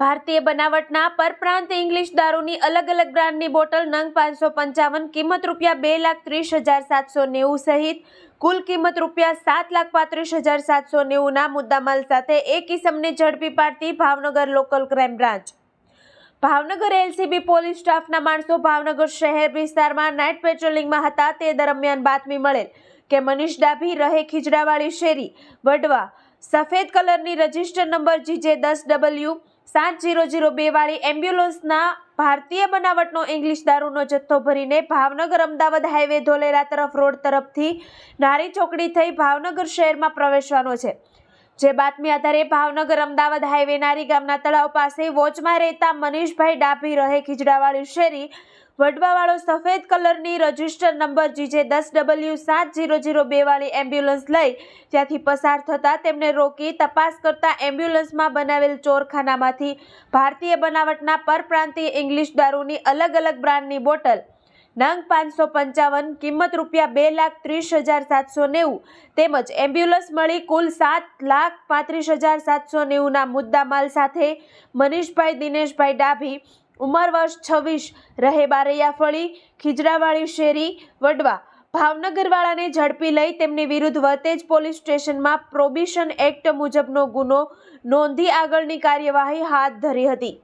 ભારતીય બનાવટના પરપ્રાંત ઇંગ્લિશ દારૂની અલગ અલગ બ્રાન્ડની બોટલ નંગ પાંચસો પંચાવન, કિંમત રૂપિયા બે લાખ ત્રીસ હજાર સાતસો નેવું સહિત, કુલ કિંમત રૂપિયા સાત લાખ પાંત્રીસ હજાર સાતસો નેવુંના મુદ્દામાલ સાથે એક ઇસમને ઝડપી પાડતી Bhavnagar local crime branch. Bhavnagar LCB police સ્ટાફના માણસો ભાવનગર શહેર વિસ્તારમાં નાઇટ પેટ્રોલિંગમાં હતા. તે દરમિયાન બાતમી મળેલ કે મનીષ ડાભી રહે ખીજડાવાળી શેરી, વડવા, સફેદ કલરની રજિસ્ટર નંબર જીજે દસ ડબલ્યુ સાત જીરો જીરો બે વાળી એમ્બ્યુલન્સના ભારતીય બનાવટનો ઇંગ્લિશ દારૂનો જથ્થો ભરીને ભાવનગર અમદાવાદ હાઈવે ધોલેરા તરફ રોડ તરફથી નારી ચોકડી થઈ ભાવનગર શહેરમાં પ્રવેશવાનો છે. જે બાતમી આધારે ભાવનગર અમદાવાદ હાઈવે નારી ગામના તળાવ પાસે વોચમાં રહેતા મનીષભાઈ ડાભી રહે ખીજડાવાળી શેરી વડવાવાળો સફેદ કલરની રજિસ્ટર નંબર જીજે દસ ડબલ્યુ સાત જીરો જીરો બેવાળી એમ્બ્યુલન્સ લઈ ત્યાંથી પસાર થતાં તેમને રોકી તપાસ કરતા એમ્બ્યુલન્સમાં બનાવેલ ચોરખાનામાંથી ભારતીય બનાવટના પરપ્રાંતીય ઇંગ્લિશ દારૂની અલગ અલગ બ્રાન્ડની બોટલ, નંગ પાંચસો પંચાવન, કિંમત રૂપિયા બે લાખ ત્રીસ હજાર સાતસો નેવું તેમજ એમ્બ્યુલન્સ મળી કુલ સાત લાખ પાંત્રીસ હજાર સાતસો નેવુંના મુદ્દામાલ સાથે મનીષભાઈ, દિનેશભાઈ ડાભી ઉંમર વર્ષ છવ્વીસ, રહે બારૈયાફળી, ખીજડાવાળી શેરી, વડવા. ભાવનગરવાળાને ઝડપી લઈ તેમની વિરુદ્ધ વતેજ પોલીસ સ્ટેશનમાં પ્રોબિશન એક્ટ મુજબનો ગુનો નોંધી આગળની કાર્યવાહી હાથ ધરી હતી.